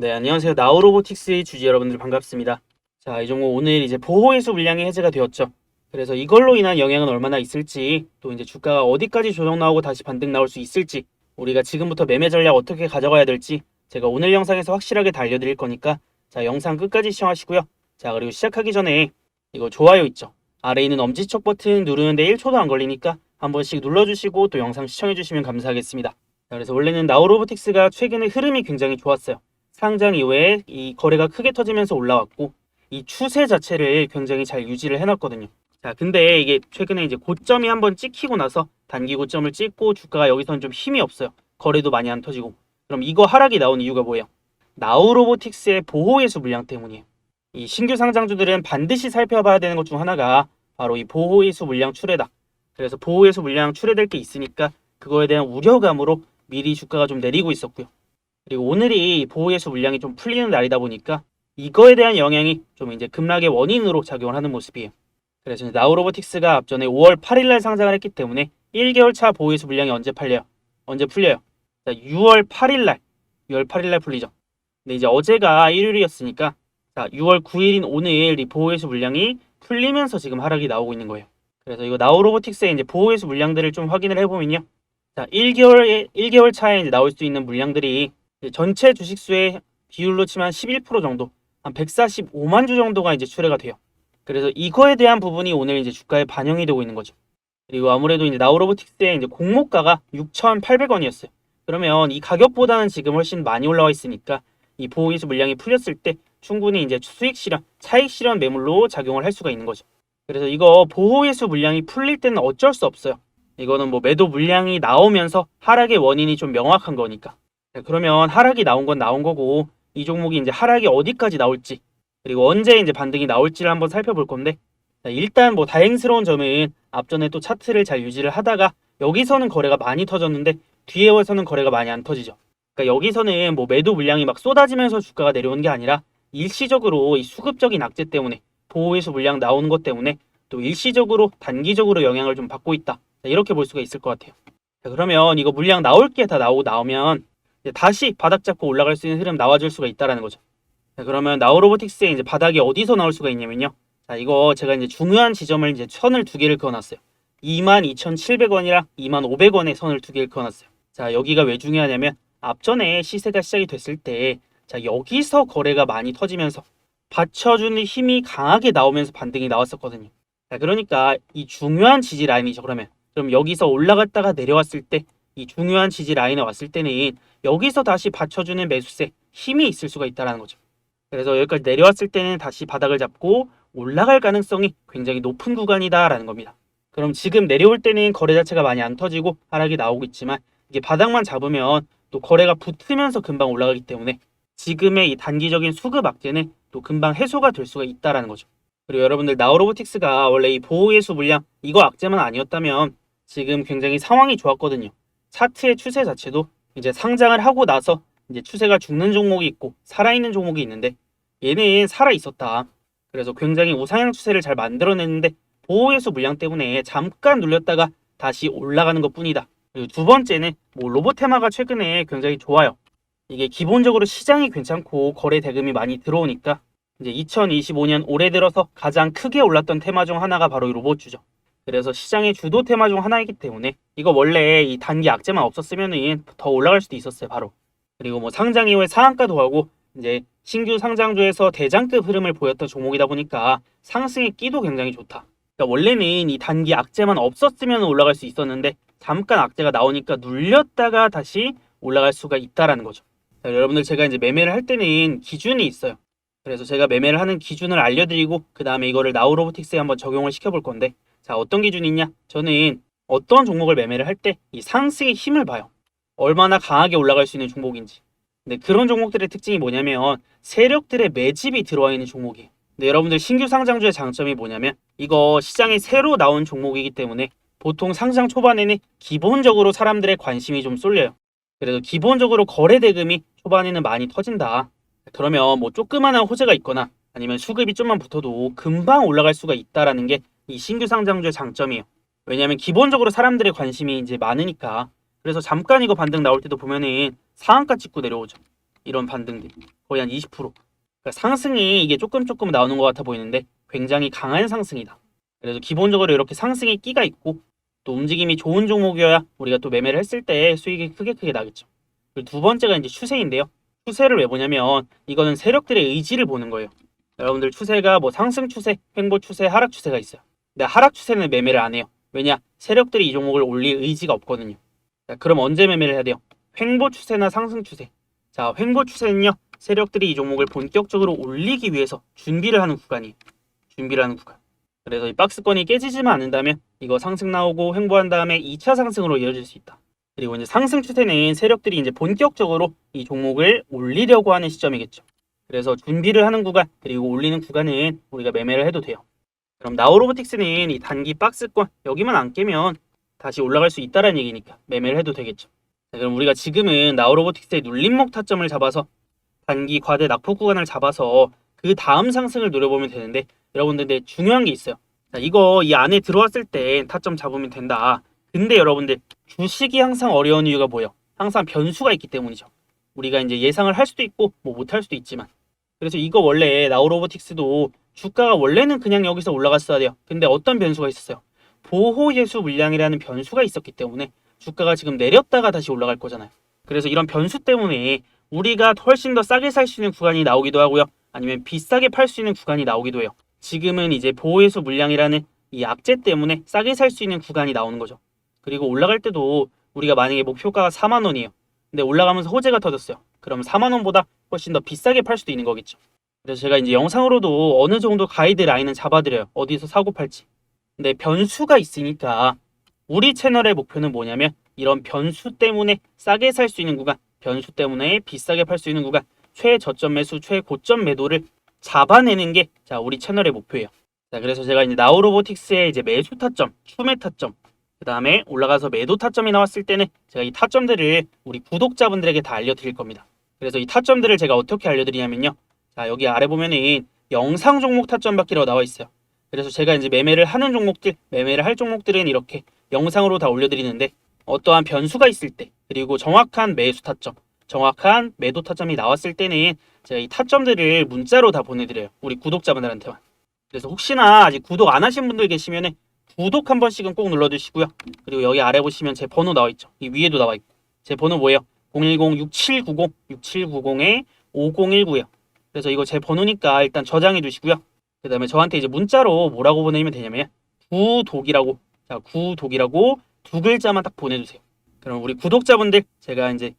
네, 안녕하세요. 나우로보틱스의 주주 여러분들 반갑습니다. 자, 이 종목 오늘 이제 보호해수 물량이 해제가 되었죠. 그래서 이걸로 인한 영향은 얼마나 있을지, 또 이제 주가가 어디까지 조정 나오고 다시 반등 나올 수 있을지, 우리가 지금부터 매매 전략 어떻게 가져가야 될지 제가 오늘 영상에서 확실하게 다 알려드릴 거니까 자, 영상 끝까지 시청하시고요. 자, 그리고 시작하기 전에 이거 좋아요 있죠. 아래 있는 엄지척 버튼 누르는데 1초도 안 걸리니까 한 번씩 눌러주시고 또 영상 시청해주시면 감사하겠습니다. 자, 그래서 원래는 나우로보틱스가 최근에 흐름이 굉장히 좋았어요. 상장 이후에 이 거래가 크게 터지면서 올라왔고 이 추세 자체를 굉장히 잘 유지를 해놨거든요. 자, 근데 이게 최근에 이제 고점이 한번 찍히고 나서 단기 고점을 찍고 주가가 여기서는 좀 힘이 없어요. 거래도 많이 안 터지고. 그럼 이거 하락이 나온 이유가 뭐예요? 나우로보틱스의 보호예수 물량 때문이에요. 이 신규 상장주들은 반드시 살펴봐야 되는 것 중 하나가 바로 이 보호예수 물량 출회다. 그래서 보호예수 물량 출회될 게 있으니까 그거에 대한 우려감으로 미리 주가가 좀 내리고 있었고요. 그리고 오늘이 보호예수 물량이 좀 풀리는 날이다 보니까 이거에 대한 영향이 좀 이제 급락의 원인으로 작용을 하는 모습이에요. 그래서 나우로보틱스가 앞전에 5월 8일 날 상장을 했기 때문에 1개월 차 보호예수 물량이 언제 팔려요? 언제 풀려요? 자, 6월 8일 날, 6월 8일 날 풀리죠. 근데 이제 어제가 일요일이었으니까 자, 6월 9일인 오늘 이 보호예수 물량이 풀리면서 지금 하락이 나오고 있는 거예요. 그래서 이거 나우로보틱스의 이제 보호예수 물량들을 좀 확인을 해보면요. 자, 1개월에 1개월 차에 이제 나올 수 있는 물량들이 전체 주식수의 비율로 치면 11% 정도, 한 145만 주 정도가 이제 출회가 돼요. 그래서 이거에 대한 부분이 오늘 이제 주가에 반영이 되고 있는 거죠. 그리고 아무래도 이제 나우로보틱스의 이제 공모가가 6,800원이었어요. 그러면 이 가격보다는 지금 훨씬 많이 올라와 있으니까 이 보호기수 물량이 풀렸을 때 충분히 이제 수익 실현, 차익 실현 매물로 작용을 할 수가 있는 거죠. 그래서 이거 보호예수 물량이 풀릴 때는 어쩔 수 없어요. 이거는 뭐 매도 물량이 나오면서 하락의 원인이 좀 명확한 거니까. 자, 그러면 하락이 나온 건 나온 거고 이 종목이 이제 하락이 어디까지 나올지 그리고 언제 이제 반등이 나올지를 한번 살펴볼 건데 자, 일단 뭐 다행스러운 점은 앞전에 또 차트를 잘 유지를 하다가 여기서는 거래가 많이 터졌는데 뒤에 와서는 거래가 많이 안 터지죠. 그러니까 여기서는 뭐 매도 물량이 막 쏟아지면서 주가가 내려오는 게 아니라 일시적으로 이 수급적인 악재 때문에 보호회수 물량 나오는 것 때문에 또 일시적으로 단기적으로 영향을 좀 받고 있다. 자, 이렇게 볼 수가 있을 것 같아요. 자, 그러면 이거 물량 나올 게 다 나오고 나오면 다시 바닥 잡고 올라갈 수 있는 흐름 나와줄 수가 있다라는 거죠. 자, 그러면 나우로보틱스의 이제 바닥이 어디서 나올 수가 있냐면요. 자, 이거 제가 이제 중요한 지점을 이제 선을 두 개를 그어놨어요. 22,700원이랑 25,500원의 선을 두 개를 그어놨어요. 자, 여기가 왜 중요하냐면 앞전에 시세가 시작이 됐을 때 자, 여기서 거래가 많이 터지면서 받쳐주는 힘이 강하게 나오면서 반등이 나왔었거든요. 자, 그러니까 이 중요한 지지 라인이죠. 그러면 그럼 여기서 올라갔다가 내려왔을 때 이 중요한 지지 라인에 왔을 때는 여기서 다시 받쳐주는 매수세 힘이 있을 수가 있다라는 거죠. 그래서 여기까지 내려왔을 때는 다시 바닥을 잡고 올라갈 가능성이 굉장히 높은 구간이다라는 겁니다. 그럼 지금 내려올 때는 거래 자체가 많이 안 터지고 하락이 나오고 있지만 이게 바닥만 잡으면 또 거래가 붙으면서 금방 올라가기 때문에 지금의 이 단기적인 수급 악재는 또 금방 해소가 될 수가 있다라는 거죠. 그리고 여러분들 나우로보틱스가 원래 이 보호예수 물량 이거 악재만 아니었다면 지금 굉장히 상황이 좋았거든요. 차트의 추세 자체도 이제 상장을 하고 나서 이제 추세가 죽는 종목이 있고 살아있는 종목이 있는데 얘는 살아 있었다. 그래서 굉장히 우상향 추세를 잘 만들어냈는데 보호예수 물량 때문에 잠깐 눌렸다가 다시 올라가는 것 뿐이다. 그리고 두 번째는 뭐 로봇 테마가 최근에 굉장히 좋아요. 이게 기본적으로 시장이 괜찮고 거래 대금이 많이 들어오니까 이제 2025년 올해 들어서 가장 크게 올랐던 테마 중 하나가 바로 이 로봇주죠. 그래서 시장의 주도 테마 중 하나이기 때문에 이거 원래 이 단기 악재만 없었으면은 더 올라갈 수도 있었어요, 바로. 그리고 뭐 상장 이후에 상한가도 하고 이제 신규 상장주에서 대장급 흐름을 보였던 종목이다 보니까 상승의 끼도 굉장히 좋다. 그러니까 원래는 이 단기 악재만 없었으면 올라갈 수 있었는데 잠깐 악재가 나오니까 눌렸다가 다시 올라갈 수가 있다라는 거죠. 자, 여러분들 제가 이제 매매를 할 때는 기준이 있어요. 그래서 제가 매매를 하는 기준을 알려드리고 그 다음에 이거를 나우로보틱스에 한번 적용을 시켜볼 건데 자 어떤 기준이 있냐? 저는 어떤 종목을 매매를 할 때 이 상승의 힘을 봐요. 얼마나 강하게 올라갈 수 있는 종목인지. 근데 그런 종목들의 특징이 뭐냐면 세력들의 매집이 들어와 있는 종목이에요. 근데 여러분들 신규 상장주의 장점이 뭐냐면 이거 시장에 새로 나온 종목이기 때문에 보통 상장 초반에는 기본적으로 사람들의 관심이 좀 쏠려요. 그래서 기본적으로 거래 대금이 초반에는 많이 터진다. 그러면 뭐 조그마한 호재가 있거나 아니면 수급이 좀만 붙어도 금방 올라갈 수가 있다라는 게이 신규 상장주의 장점이에요. 왜냐하면 기본적으로 사람들의 관심이 이제 많으니까. 그래서 잠깐 이거 반등 나올 때도 보면은 상한가 찍고 내려오죠. 이런 반등들. 거의 한 20%. 그러니까 상승이 이게 조금 조금 나오는 것 같아 보이는데 굉장히 강한 상승이다. 그래서 기본적으로 이렇게 상승의 끼가 있고 또 움직임이 좋은 종목이어야 우리가 또 매매를 했을 때 수익이 크게 크게 나겠죠. 그리고 두 번째가 이제 추세인데요. 추세를 왜 보냐면 이거는 세력들의 의지를 보는 거예요. 여러분들 추세가 뭐 상승 추세, 횡보 추세, 하락 추세가 있어요. 근데 하락 추세는 매매를 안 해요. 왜냐? 세력들이 이 종목을 올릴 의지가 없거든요. 자, 그럼 언제 매매를 해야 돼요? 횡보 추세나 상승 추세. 자, 횡보 추세는요. 세력들이 이 종목을 본격적으로 올리기 위해서 준비를 하는 구간이에요. 준비를 하는 구간. 그래서 이 박스권이 깨지지만 않는다면 이거 상승 나오고 횡보한 다음에 2차 상승으로 이어질 수 있다. 그리고 이제 상승 추세는 세력들이 이제 본격적으로 이 종목을 올리려고 하는 시점이겠죠. 그래서 준비를 하는 구간 그리고 올리는 구간은 우리가 매매를 해도 돼요. 그럼 나우로보틱스는 이 단기 박스권 여기만 안 깨면 다시 올라갈 수 있다는 얘기니까 매매를 해도 되겠죠. 자, 그럼 우리가 지금은 나우로보틱스의 눌림목 타점을 잡아서 단기 과대 낙폭 구간을 잡아서 그 다음 상승을 노려보면 되는데 여러분들 근데 중요한 게 있어요. 자, 이거 이 안에 들어왔을 때 타점 잡으면 된다. 근데 여러분들 주식이 항상 어려운 이유가 뭐예요? 항상 변수가 있기 때문이죠. 우리가 이제 예상을 할 수도 있고 뭐 못할 수도 있지만 그래서 이거 원래 나우로보틱스도 주가가 원래는 그냥 여기서 올라갔어야 돼요. 근데 어떤 변수가 있었어요? 보호 예수 물량이라는 변수가 있었기 때문에 주가가 지금 내렸다가 다시 올라갈 거잖아요. 그래서 이런 변수 때문에 우리가 훨씬 더 싸게 살 수 있는 구간이 나오기도 하고요. 아니면 비싸게 팔 수 있는 구간이 나오기도 해요. 지금은 이제 보호예수 물량이라는 이 악재 때문에 싸게 살 수 있는 구간이 나오는 거죠. 그리고 올라갈 때도 우리가 만약에 목표가가 4만 원이에요. 근데 올라가면서 호재가 터졌어요. 그럼 4만 원보다 훨씬 더 비싸게 팔 수도 있는 거겠죠. 그래서 제가 이제 영상으로도 어느 정도 가이드 라인은 잡아드려요. 어디서 사고 팔지. 근데 변수가 있으니까 우리 채널의 목표는 뭐냐면 이런 변수 때문에 싸게 살 수 있는 구간, 변수 때문에 비싸게 팔 수 있는 구간, 최저점 매수, 최고점 매도를 잡아내는 게 자, 우리 채널의 목표예요. 자, 그래서 제가 이제 나우로보틱스의 이제 매수 타점, 추매 타점, 그 다음에 올라가서 매도 타점이 나왔을 때는 제가 이 타점들을 우리 구독자분들에게 다 알려드릴 겁니다. 그래서 이 타점들을 제가 어떻게 알려드리냐면요. 자, 여기 아래 보면은 영상 종목 타점 받기라고 나와 있어요. 그래서 제가 이제 매매를 하는 종목들, 매매를 할 종목들은 이렇게 영상으로 다 올려드리는데 어떠한 변수가 있을 때, 그리고 정확한 매수 타점, 정확한 매도 타점이 나왔을 때는 제가 이 타점들을 문자로 다 보내드려요. 우리 구독자분들한테만. 그래서 혹시나 아직 구독 안 하신 분들 계시면은 구독 한 번씩은 꼭 눌러주시고요. 그리고 여기 아래 보시면 제 번호 나와 있죠. 이 위에도 나와 있고. 제 번호 뭐예요? 010-6790, 6790에 5019요. 그래서 이거 제 번호니까 일단 저장해 두시고요. 그 다음에 저한테 이제 문자로 뭐라고 보내면 되냐면 구독이라고 자 구독이라고 두 글자만 딱 보내주세요. 그럼 우리 구독자분들 제가 이제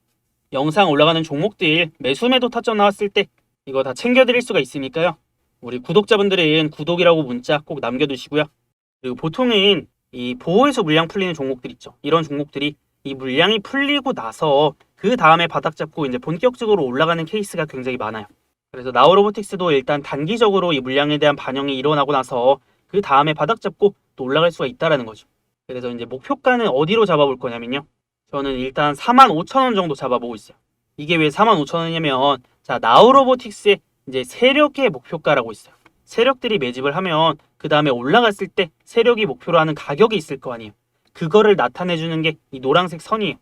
영상 올라가는 종목들 매수 매도 타점 나왔을 때 이거 다 챙겨드릴 수가 있으니까요. 우리 구독자분들은 구독이라고 문자 꼭 남겨두시고요. 그리고 보통은 이 보호해서 물량 풀리는 종목들 있죠. 이런 종목들이 이 물량이 풀리고 나서 그 다음에 바닥 잡고 이제 본격적으로 올라가는 케이스가 굉장히 많아요. 그래서 나우로보틱스도 일단 단기적으로 이 물량에 대한 반영이 일어나고 나서 그 다음에 바닥 잡고 또 올라갈 수가 있다라는 거죠. 그래서 이제 목표가는 어디로 잡아볼 거냐면요. 저는 일단 4만 5천 원 정도 잡아보고 있어요. 이게 왜 4만 5천 원이냐면 자 나우로보틱스의 이제 세력의 목표가라고 있어요. 세력들이 매집을 하면 그 다음에 올라갔을 때 세력이 목표로 하는 가격이 있을 거 아니에요. 그거를 나타내주는 게 이 노란색 선이에요.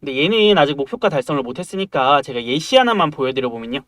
근데 얘는 아직 목표가 달성을 못했으니까 제가 예시 하나만 보여드려 보면요.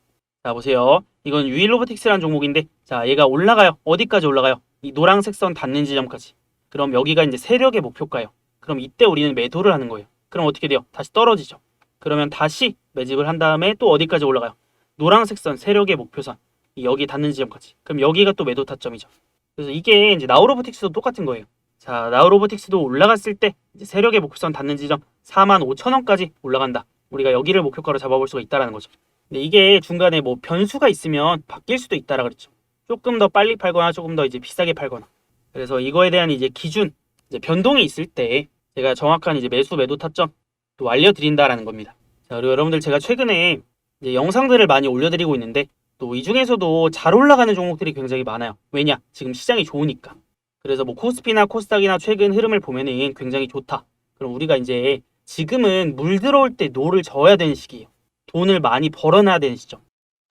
자 보세요. 이건 유일 로보틱스라는 종목인데 자 얘가 올라가요. 어디까지 올라가요? 이 노란색 선 닿는 지점까지. 그럼 여기가 이제 세력의 목표가예요. 그럼 이때 우리는 매도를 하는 거예요. 그럼 어떻게 돼요? 다시 떨어지죠. 그러면 다시 매집을 한 다음에 또 어디까지 올라가요? 노란색 선 세력의 목표선. 이 여기 닿는 지점까지. 그럼 여기가 또 매도 타점이죠. 그래서 이게 이제 나우로보틱스도 똑같은 거예요. 자, 나우로보틱스도 올라갔을 때 이제 세력의 목표선 닿는 지점 4만 5천 원까지 올라간다. 우리가 여기를 목표가로 잡아볼 수가 있다라는 거죠. 근데 이게 중간에 뭐 변수가 있으면 바뀔 수도 있다라 그랬죠. 조금 더 빨리 팔거나 조금 더 이제 비싸게 팔거나. 그래서 이거에 대한 이제 기준, 이제 변동이 있을 때 제가 정확한 이제 매수 매도 타점 또 알려드린다라는 겁니다. 자, 그리고 여러분들 제가 최근에 이제 영상들을 많이 올려드리고 있는데 또 이 중에서도 잘 올라가는 종목들이 굉장히 많아요. 왜냐? 지금 시장이 좋으니까. 그래서 뭐 코스피나 코스닥이나 최근 흐름을 보면은 굉장히 좋다. 그럼 우리가 이제 지금은 물 들어올 때 노를 저어야 되는 시기예요. 돈을 많이 벌어놔야 되는 시점.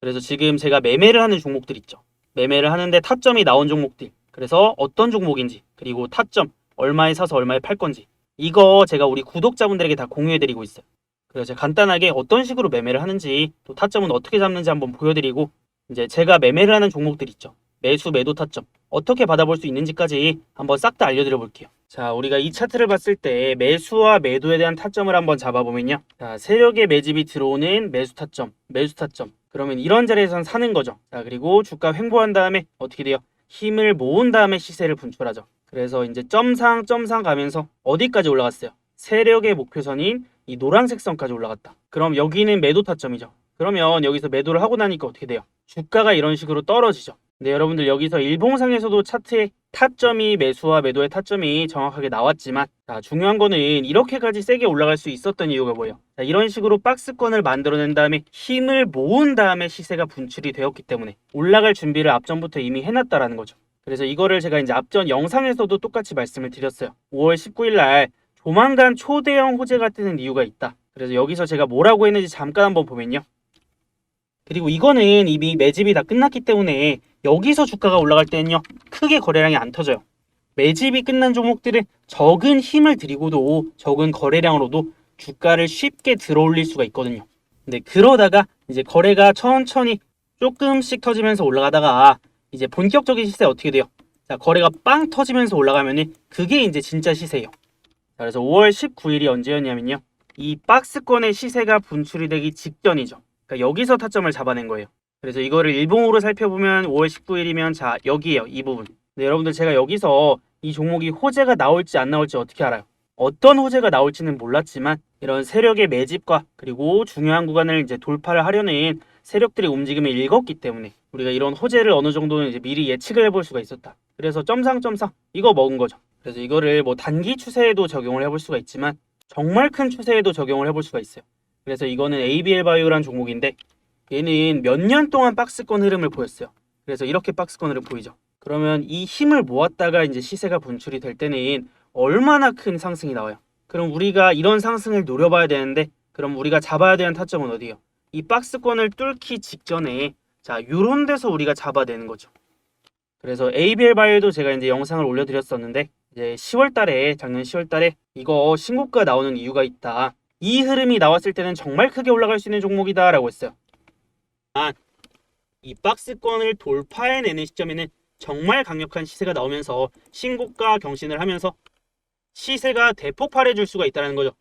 그래서 지금 제가 매매를 하는 종목들 있죠. 매매를 하는데 타점이 나온 종목들. 그래서 어떤 종목인지 그리고 타점 얼마에 사서 얼마에 팔 건지 이거 제가 우리 구독자분들에게 다 공유해 드리고 있어요. 그래서 제가 간단하게 어떤 식으로 매매를 하는지 또 타점은 어떻게 잡는지 한번 보여드리고 이제 제가 매매를 하는 종목들 있죠. 매수, 매도 타점 어떻게 받아볼 수 있는지까지 한번 싹 다 알려드려 볼게요. 자, 우리가 이 차트를 봤을 때 매수와 매도에 대한 타점을 한번 잡아보면요. 자, 세력의 매집이 들어오는 매수 타점, 매수 타점. 그러면 이런 자리에선 사는 거죠. 자, 그리고 주가 횡보한 다음에 어떻게 돼요? 힘을 모은 다음에 시세를 분출하죠. 그래서 이제 점상 점상 가면서 어디까지 올라갔어요? 세력의 목표선인 이 노란색 선까지 올라갔다. 그럼 여기는 매도 타점이죠. 그러면 여기서 매도를 하고 나니까 어떻게 돼요? 주가가 이런 식으로 떨어지죠. 근데 여러분들 여기서 일봉상에서도 차트에 타점이 매수와 매도의 타점이 정확하게 나왔지만 자, 중요한 거는 이렇게까지 세게 올라갈 수 있었던 이유가 뭐예요? 자, 이런 식으로 박스권을 만들어낸 다음에 힘을 모은 다음에 시세가 분출이 되었기 때문에 올라갈 준비를 앞전부터 이미 해놨다라는 거죠. 그래서 이거를 제가 이제 앞전 영상에서도 똑같이 말씀을 드렸어요. 5월 19일 날 조만간 초대형 호재가 뜨는 이유가 있다. 그래서 여기서 제가 뭐라고 했는지 잠깐 한번 보면요. 그리고 이거는 이미 매집이 다 끝났기 때문에 여기서 주가가 올라갈 때는요 크게 거래량이 안 터져요. 매집이 끝난 종목들은 적은 힘을 들이고도 적은 거래량으로도 주가를 쉽게 들어올릴 수가 있거든요. 근데 그러다가 이제 거래가 천천히 조금씩 터지면서 올라가다가 이제 본격적인 시세 어떻게 돼요? 자 거래가 빵 터지면서 올라가면은 그게 이제 진짜 시세예요. 자, 그래서 5월 19일이 언제였냐면요. 이 박스권의 시세가 분출이 되기 직전이죠. 그러니까 여기서 타점을 잡아낸 거예요. 그래서 이거를 일봉으로 살펴보면 5월 19일이면 자 여기에요 이 부분. 근데 여러분들 제가 여기서 이 종목이 호재가 나올지 안 나올지 어떻게 알아요? 어떤 호재가 나올지는 몰랐지만 이런 세력의 매집과 그리고 중요한 구간을 이제 돌파를 하려는 세력들의 움직임을 읽었기 때문에 우리가 이런 호재를 어느 정도는 이제 미리 예측을 해볼 수가 있었다. 그래서 점상 점상 이거 먹은 거죠. 그래서 이거를 뭐 단기 추세에도 적용을 해볼 수가 있지만 정말 큰 추세에도 적용을 해볼 수가 있어요. 그래서 이거는 ABL 바이오란 종목인데 얘는 몇 년 동안 박스권 흐름을 보였어요. 그래서 이렇게 박스권 흐름 보이죠. 그러면 이 힘을 모았다가 이제 시세가 분출이 될 때는 얼마나 큰 상승이 나와요. 그럼 우리가 이런 상승을 노려봐야 되는데 그럼 우리가 잡아야 되는 타점은 어디예요? 이 박스권을 뚫기 직전에 자 요런 데서 우리가 잡아야 되는 거죠. 그래서 ABL 바이오도 제가 이제 영상을 올려드렸었는데 이제 10월 달에 작년 10월 달에 이거 신고가 나오는 이유가 있다. 이 흐름이 나왔을 때는 정말 크게 올라갈 수 있는 종목이다라고 했어요. 이 박스권을 돌파해내는 시점에는 정말 강력한 시세가 나오면서 신고가 경신을 하면서 시세가 대폭발해 줄 수가 있다는 거죠.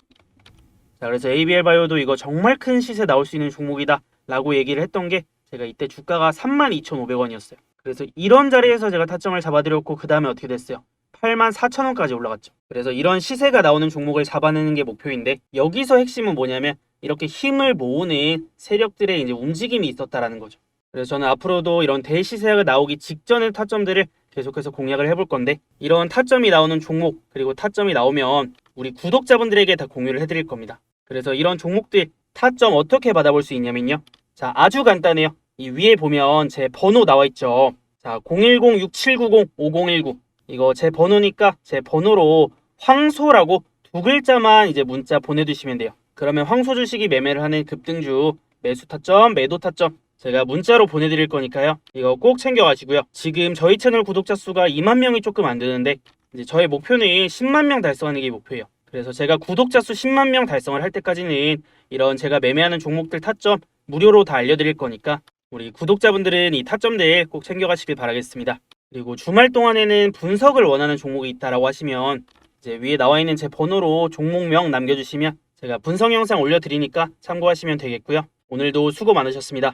자, 그래서 ABL 바이오도 이거 정말 큰 시세 나올 수 있는 종목이다 라고 얘기를 했던 게 제가 이때 주가가 32,500원이었어요. 그래서 이런 자리에서 제가 타점을 잡아드렸고 그 다음에 어떻게 됐어요? 84,000원까지 올라갔죠. 그래서 이런 시세가 나오는 종목을 잡아내는 게 목표인데 여기서 핵심은 뭐냐면 이렇게 힘을 모으는 세력들의 이제 움직임이 있었다라는 거죠. 그래서 저는 앞으로도 이런 대시세가 나오기 직전의 타점들을 계속해서 공략을 해볼 건데 이런 타점이 나오는 종목 그리고 타점이 나오면 우리 구독자분들에게 다 공유를 해드릴 겁니다. 그래서 이런 종목들 타점 어떻게 받아볼 수 있냐면요. 자 아주 간단해요. 이 위에 보면 제 번호 나와 있죠. 자 010-6790-5019 이거 제 번호니까 제 번호로 황소라고 두 글자만 이제 문자 보내주시면 돼요. 그러면 황소 주식이 매매를 하는 급등주 매수 타점, 매도 타점 제가 문자로 보내드릴 거니까요. 이거 꼭 챙겨가시고요. 지금 저희 채널 구독자 수가 2만 명이 조금 안 되는데 이제 저의 목표는 10만 명 달성하는 게 목표예요. 그래서 제가 구독자 수 10만 명 달성을 할 때까지는 이런 제가 매매하는 종목들 타점 무료로 다 알려드릴 거니까 우리 구독자분들은 이 타점들 꼭 챙겨가시길 바라겠습니다. 그리고 주말 동안에는 분석을 원하는 종목이 있다라고 하시면 이제 위에 나와 있는 제 번호로 종목명 남겨주시면 제가 분석 영상 올려드리니까 참고하시면 되겠고요. 오늘도 수고 많으셨습니다.